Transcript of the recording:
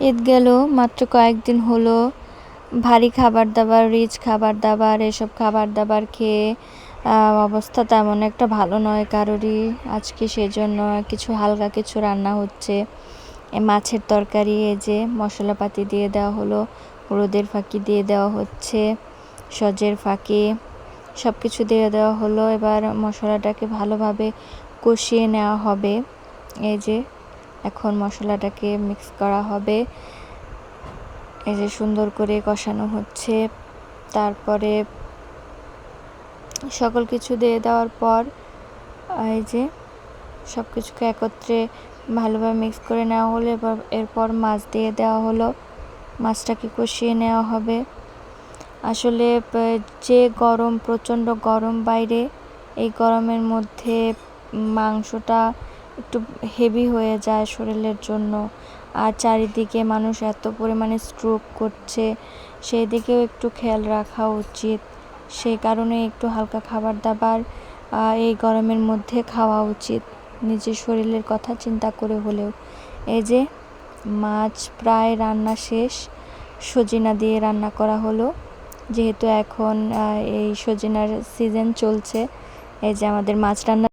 ঈদ গেল, মাত্র কয়েকদিন হলো। ভারী খাবার দাবার রিচ খাবার দাবার এসব খাবার দাবার খেয়ে অবস্থা তেমন একটা ভালো নয় কারোরই। আজকে সেজন্য কিছু হালকা কিছু রান্না হচ্ছে। মাছের তরকারি, এই যে মশলাপাতি দিয়ে দেওয়া হলো, হলুদের ফাঁকি দিয়ে দেওয়া হচ্ছে, সজের ফাঁকি সব কিছু দিয়ে দেওয়া হলো। এবার মশলাটাকে ভালোভাবে কষিয়ে নেওয়া হবে। এই যে এখন মশলাটাকে মিক্স করা হবে। এই যে সুন্দর করে কষানো হচ্ছে। তারপরে সকল কিছু দিয়ে দেওয়ার পর, এই যে সব কিছুকে একত্রে ভালোভাবে মিক্স করে নেওয়া হলো। এবার এরপর মাছ দিয়ে দেওয়া হলো। মাছটাকে কষিয়ে নেওয়া হবে। আসলে, যে গরম, প্রচণ্ড গরম বাইরে, এই গরমের মধ্যে মাংসটা একটু হেভি হয়ে যায় শরীরের জন্য। আর চারিদিকে মানুষ এত পরিমাণে স্ট্রোক করছে সেই দিকেও একটু খেয়াল রাখা উচিত। সেই কারণে একটু হালকা খাবার দাবার এই গরমের মধ্যে খাওয়া উচিত। নিজের শরীরের কথা চিন্তা করে হলেও। এই যে মাছ প্রায় রান্না শেষ, সজিনা দিয়ে রান্না করা হলো। যেহেতু এখন এই সজিনার সিজন চলছে, এই যে আমাদের মাছ রান্না